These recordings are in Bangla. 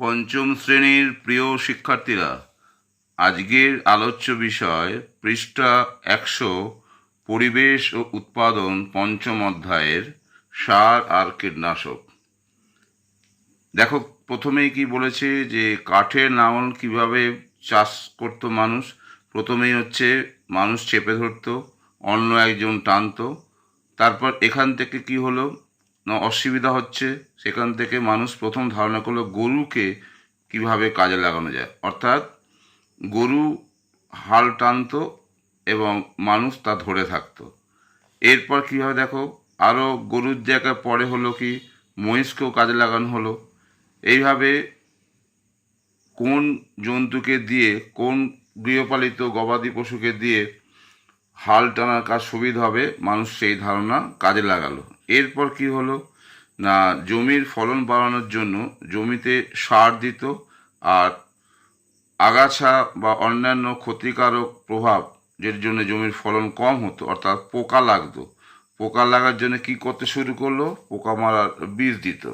পঞ্চম শ্রেণির প্রিয় শিক্ষার্থীরা, আজকের আলোচ্য বিষয় পৃষ্ঠা একশো, পরিবেশ ও উৎপাদন পঞ্চম অধ্যায়ের সার আর কীটনাশক। দেখো, প্রথমেই কি বলেছে যে কাঠের নাঙল কীভাবে চাষ করতো মানুষ? প্রথমেই হচ্ছে মানুষ চেপে ধরতো, অন্য একজন টানতো, তারপর এখান থেকে কি হলো? অসুবিধা হচ্ছে, সেখান থেকে মানুষ প্রথম ধারণা করল গরুকে কীভাবে কাজে লাগানো যায়। অর্থাৎ গরু হাল টানতো এবং মানুষ তা ধরে থাকতো। এরপর কীভাবে দেখো আরও গরুর জায়গায় পরে হলো কি, মহিষকেও কাজে লাগানো হলো। এইভাবে কোন জন্তুকে দিয়ে, কোন গৃহপালিত গবাদি পশুকে দিয়ে হাল টানার কাজ সুবিধা হবে, মানুষ সেই ধারণা কাজে লাগালো। এরপর কি হলো? না, জমির ফলন বাড়ানোর জন্য জমিতে সার দিত আর আগাছা বা অন্যান্য ক্ষতিকারক প্রভাব যের জন্য জমির ফলন কম হতো, অর্থাৎ পোকা লাগতো। পোকা লাগার জন্য কি করতে শুরু করল? পোকা মারার বীজ দিত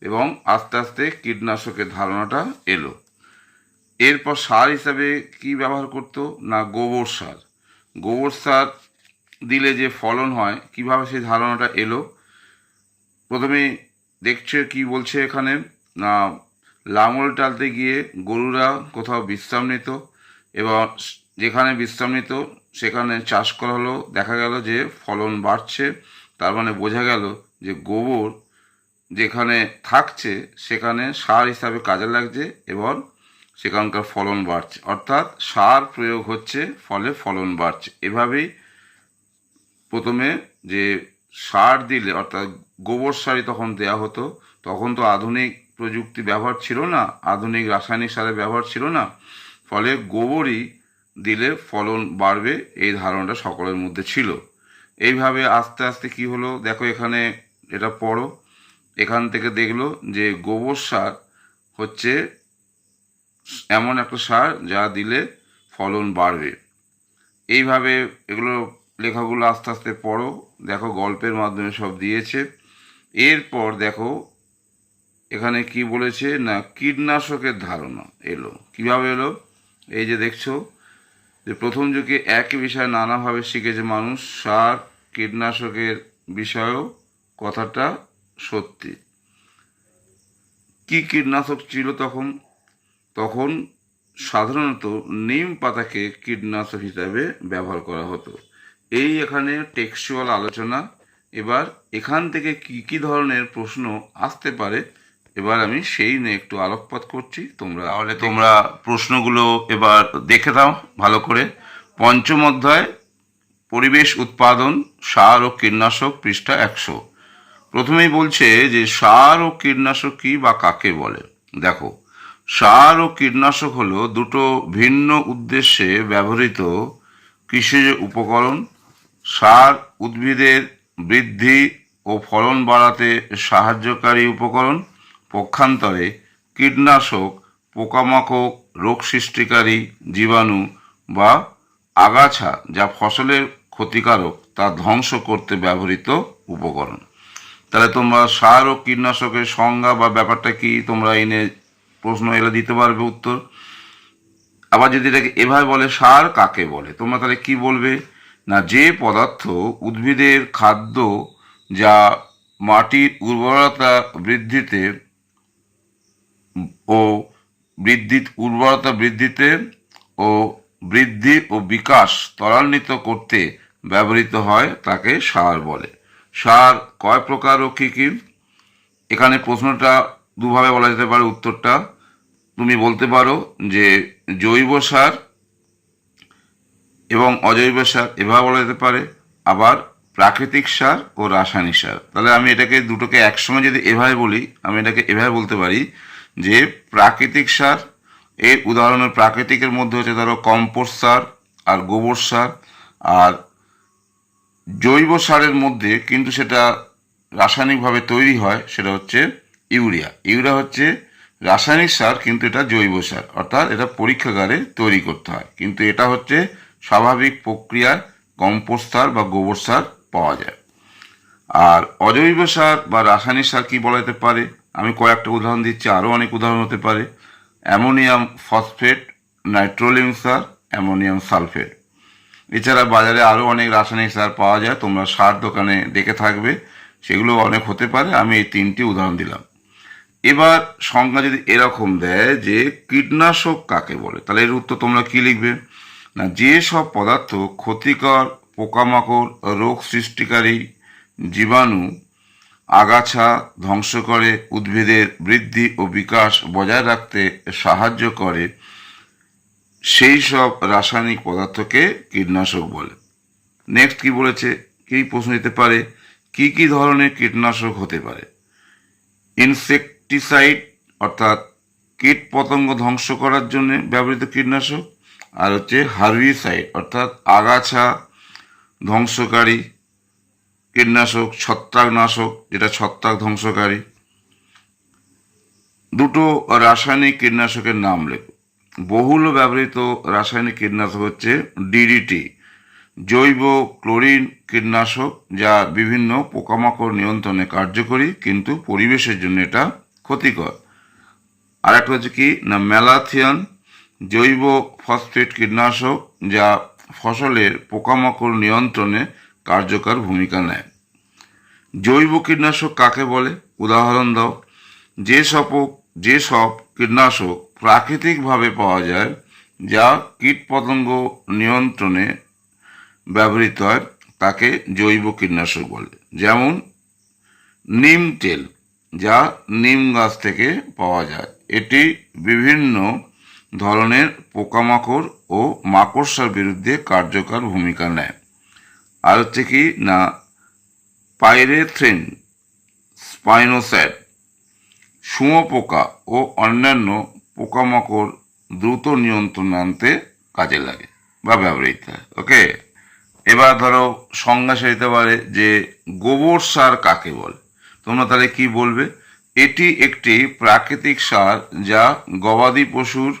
এবং আস্তে আস্তে কীটনাশকের ধারণাটা এলো। এরপর সার হিসাবে কি ব্যবহার করতো? না, গোবর সার। গোবর সার দিলে যে ফলন হয়, কীভাবে সেই ধারণাটা এলো? প্রথমে দেখছে কি বলছে এখানে, না, লাঙল টালতে গিয়ে গরুরা কোথাও বিশ্রাম নিত এবং যেখানে বিশ্রাম নিত, সেখানে চাষ করা হলো। দেখা গেল যে ফলন বাড়ছে, তার মানে বোঝা গেল যে গোবর যেখানে থাকছে, সেখানে সার হিসাবে কাজে লাগছে এবং সেখানকার ফলন বাড়ছে। অর্থাৎ সার প্রয়োগ হচ্ছে, ফলে ফলন বাড়ছে। এভাবেই প্রথমে যে সার দিলে, অর্থাৎ গোবর সারই তখন দেয়া হতো, তখন তো আধুনিক প্রযুক্তি ব্যবহার ছিল না, আধুনিক রাসায়নিক সারের ব্যবহার ছিল না, ফলে গোবরই দিলে ফলন বাড়বে এই ধারণাটা সকলের মধ্যে ছিল। এইভাবে আস্তে আস্তে কি হলো, দেখো এখানে এটা পড়ো, এখান থেকে দেখল যে গোবর সার হচ্ছে এমন একটা সার যা দিলে ফলন বাড়বে। এইভাবে এগুলো লেখাগুলো আস্তে আস্তে পড়ো। দেখো গল্পের মাধ্যমে সব দিয়েছে। এরপর দেখো, এখানে কি বলেছে? না, কীটনাশকের ধারণা এলো। কীভাবে এলো? এই যে দেখছ, যে প্রথম যুগে একই বিষয় নানাভাবে শিখেছে মানুষ, সার কীটনাশকের বিষয়েও কথাটা সত্যি। কি কীটনাশক ছিল তখন? তখন সাধারণত নিম পাতাকে কীটনাশক হিসাবে ব্যবহার করা হতো। এই এখানে টেক্সচুয়াল আলোচনা। এবার এখান থেকে কি কি ধরনের প্রশ্ন আসতে পারে এবার আমি সেই নিয়ে একটু আলোকপাত করছি। তোমরা তাহলে তোমরা প্রশ্নগুলো এবার দেখে দাও ভালো করে। পঞ্চম অধ্যায় পরিবেশ উৎপাদন সার ও কীটনাশক পৃষ্ঠা একশো। প্রথমেই বলছে যে সার ও কীটনাশক কি বা কাকে বলে? দেখো সার ও কীটনাশক হলো দুটো ভিন্ন উদ্দেশ্যে ব্যবহৃত কৃষিজ উপকরণ। সার উদ্ভিদের বৃদ্ধি ও ফলন বাড়াতে সাহায্যকারী উপকরণ। পক্ষান্তরে কীটনাশক, পোকামাকড়, রোগ সৃষ্টিকারী জীবাণু বা আগাছা যা ফসলের ক্ষতিকারক তা ধ্বংস করতে ব্যবহৃত উপকরণ। তাহলে তোমরা সার ও কীটনাশকের সংজ্ঞা বা ব্যাপারটা কি? তোমরা এনে প্রশ্ন এলে দিতে পারবে উত্তর। আবার যদি এটাকে এভাবে বলে, সার কাকে বলে? তোমরা তাহলে কি বলবে? না যে পদার্থ উদ্ভিদের খাদ্য যা মাটির উর্বরতা বৃদ্ধিতে ও বৃদ্ধি উর্বরতা বৃদ্ধিতে ও বৃদ্ধি ও বিকাশ ত্বরান্বিত করতে ব্যবহৃত হয় তাকে সার বলে। সার কয় প্রকার ও কী কী? এখানে প্রশ্নটা দুভাবে বলা যেতে পারে, উত্তরটা তুমি বলতে পারো যে জৈব সার এবং অজৈব সার এভাবে বলা যেতে পারে, আবার প্রাকৃতিক সার ও রাসায়নিক সার। তাহলে আমি এটাকে দুটোকে একসঙ্গে যদি এভাবে বলি, আমি এটাকে এভাবে বলতে পারি যে প্রাকৃতিক সার, এর উদাহরণের প্রাকৃতিকের মধ্যে হচ্ছে ধরো কম্পোস্ট সার আর গোবর সার, আর জৈব সারের মধ্যে কিন্তু সেটা রাসায়নিকভাবে তৈরি হয়, সেটা হচ্ছে ইউরিয়া। ইউরিয়া হচ্ছে রাসায়নিক সার, কিন্তু এটা জৈব সার, অর্থাৎ এটা পরীক্ষাগারে তৈরি করতে হয়। কিন্তু এটা হচ্ছে স্বাভাবিক প্রক্রিয়ায় কম্পোস্ট সার বা গোবর সার পাওয়া যায়। আর অজৈব সার বা রাসায়নিক সার কি বলা যেতে পারে? আমি কয়েকটা উদাহরণ দিচ্ছি, আরও অনেক উদাহরণ হতে পারে। অ্যামোনিয়াম ফসফেট নাইট্রোলিয়াম সার, অ্যামোনিয়াম সালফেট। এছাড়া বাজারে আরও অনেক রাসায়নিক সার পাওয়া যায়, তোমরা সার দোকানে দেখে থাকবে, সেগুলো অনেক হতে পারে, আমি এই তিনটি উদাহরণ দিলাম। এবার সংজ্ঞা যদি এরকম দেয় যে কীটনাশক কাকে বলে, তাহলে এর উত্তর তোমরা কী লিখবে? না, যে সব পদার্থ ক্ষতিকর পোকামাকড়, রোগ সৃষ্টিকারী জীবাণু, আগাছা ধ্বংস করে, উদ্ভিদের বৃদ্ধি ও বিকাশ বজায় রাখতে সাহায্য করে, সেই সব রাসায়নিক পদার্থকে কীটনাশক বলে। নেক্সট কি বলেছে? কি প্রশ্ন দিতে পারে? কি কি ধরনের কীটনাশক হতে পারে? ইনসেকটিসাইড অর্থাৎ কীট পতঙ্গ ধ্বংস করার জন্য ব্যবহৃত কীটনাশক? আর হচ্ছে হার্বিসাইড, অর্থাৎ আগাছা ধ্বংসকারী, কীটনাশক, ছত্রাকনাশক, যেটা ছত্রাক ধ্বংসকারী। দুটো রাসায়নিক কীটনাশকের নাম লেখো। বহুল ব্যবহৃত রাসায়নিক কীটনাশক হচ্ছে ডিডিটি জৈব ক্লোরিন কীটনাশক, যা বিভিন্ন পোকামাকড় নিয়ন্ত্রণে কার্যকরী, কিন্তু পরিবেশের জন্য এটা ক্ষতিকর। আর একটা হচ্ছে কি? না ম্যালাথিয়ান জৈব ফসফেট কীটনাশক যা ফসলের পোকামাকড় নিয়ন্ত্রণে কার্যকর ভূমিকা নেয়। জৈব কীটনাশক কাকে বলে? উদাহরণ দাও। যে সব যে সব কীটনাশক প্রাকৃতিকভাবে পাওয়া যায়, যা কীটপতঙ্গ নিয়ন্ত্রণে ব্যবহৃত হয়, তাকে জৈব কীটনাশক বলে। যেমন, নিম তেল, যা নিম গাছ থেকে পাওয়া যায়। এটি বিভিন্ন ধরনের পোকামাকড় ও মাকড়সার বিরুদ্ধে কার্যকর ভূমিকা নেয়। আর হচ্ছে কি না, পাইরেথ্রিন স্পাইনোস্যাট শুঁয়োপোকা ও অন্যান্য পোকামাকড় দ্রুত নিয়ন্ত্রণ আনতে কাজে লাগে বা ব্যবহৃত হয়। ওকে এবার ধরো সংজ্ঞা দিতে পারে যে গোবর সার কাকে বলে? তোমরা তাহলে কি বলবে? এটি একটি প্রাকৃতিক সার যা গবাদি পশুর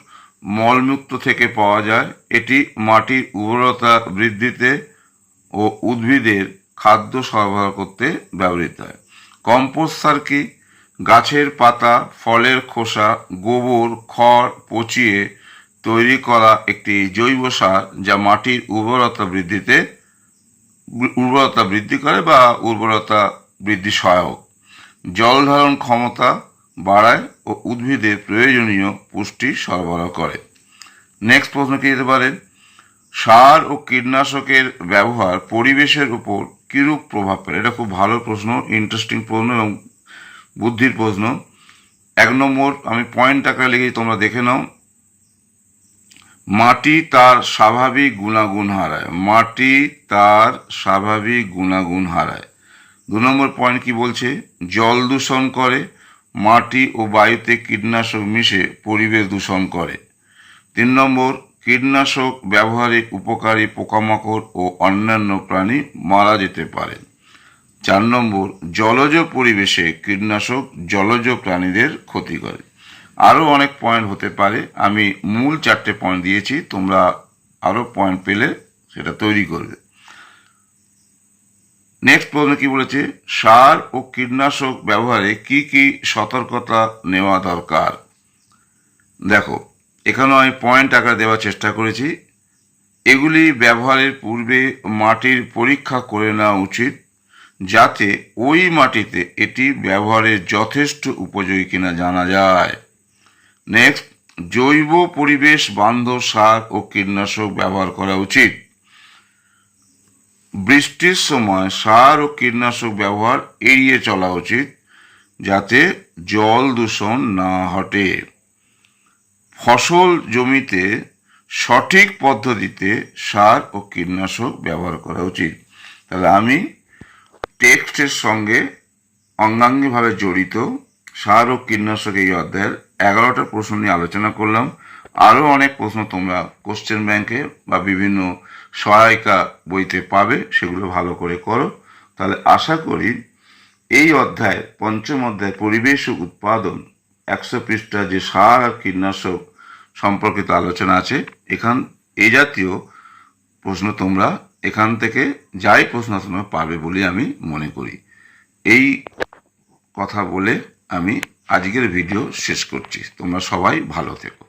মলমুক্ত থেকে পাওয়া যায়। এটি মাটির উর্বরতা বৃদ্ধিতে ও উদ্ভিদের খাদ্য সরবরাহ করতে ব্যবহৃত হয়। কম্পোস্ট সার কি? গাছের পাতা, ফলের খোসা, গোবর, খড় পচিয়ে তৈরি করা একটি জৈব সার যা মাটির উর্বরতা বৃদ্ধিতে উর্বরতা বৃদ্ধি করে বা উর্বরতা বৃদ্ধি সহায়ক। জল ধারণ ক্ষমতা বাড়ায় ও উদ্ভিদের প্রয়োজনীয় পুষ্টি সরবরাহ করে। নেক্সট প্রশ্ন কি যেতে পারে? সার ও কীটনাশকের ব্যবহার পরিবেশের উপর কিরূপ প্রভাব ফেলে? এটা খুব ভালো প্রশ্ন ইন্টারেস্টিং প্রশ্ন এবং বুদ্ধির প্রশ্ন। এক নম্বর, আমি পয়েন্ট আকারে লিখেছি তোমরা দেখে নাও। মাটি তার স্বাভাবিক গুণাগুণ হারায়। মাটি তার স্বাভাবিক গুণাগুণ হারায়। দু নম্বর পয়েন্ট কি বলছে? জল দূষণ করে মাটি ও বায়ুতে কীটনাশক মিশে পরিবেশ দূষণ করে। তিন নম্বর, কীটনাশক ব্যবহারে উপকারী পোকামাকড় ও অন্যান্য প্রাণী মারা যেতে পারে। চার নম্বর, জলজ পরিবেশে কীটনাশক জলজ প্রাণীদের ক্ষতি করে। আরও অনেক পয়েন্ট হতে পারে। আমি মূল চারটে পয়েন্ট দিয়েছি, তোমরা আরও পয়েন্ট পেলে সেটা তৈরি করবে। নেক্সট প্রশ্ন কি বলেছে? সার ও কীটনাশক ব্যবহারে কি কি সতর্কতা নেওয়া দরকার? দেখো এখানেও আমি পয়েন্ট আকারে দেওয়ার চেষ্টা করেছি। এগুলি ব্যবহারের পূর্বে মাটির পরীক্ষা করে নেওয়া উচিত, যাতে ওই মাটিতে এটি ব্যবহারের যথেষ্ট উপযোগী কিনা জানা যায়। নেক্সট জৈব পরিবেশ বান্ধব সার ও কীটনাশক ব্যবহার করা উচিত। বৃষ্টির সময় সার ও কীটনাশক ব্যবহার এড়িয়ে চলা উচিত যাতে জল দূষণ না ঘটে। ফসল জমিতে সঠিক পদ্ধতিতে সার ও কীটনাশক ব্যবহার করা উচিত। তাহলে আমি টেক্সটের সঙ্গে অঙ্গাঙ্গিভাবে জড়িত সার ও কীটনাশক এই অধ্যায়ের এগারোটা প্রশ্ন নিয়ে আলোচনা করলাম। আরও অনেক প্রশ্ন তোমরা কোশ্চেন ব্যাংকে বা বিভিন্ন সহায়িকা বইতে পাবে, সেগুলো ভালো করে করো। তাহলে আশা করি এই অধ্যায়, পঞ্চম অধ্যায় পরিবেশ উৎপাদন, একশো পৃষ্ঠা যে সার আর কীটনাশক সম্পর্কিত আলোচনা আছে, এখান এই জাতীয় প্রশ্ন তোমরা এখান থেকে যাই প্রশ্ন তোমরা পাবে বলে আমি মনে করি। এই কথা বলে আমি আজকের ভিডিও শেষ করছি। তোমরা সবাই ভালো থেকো।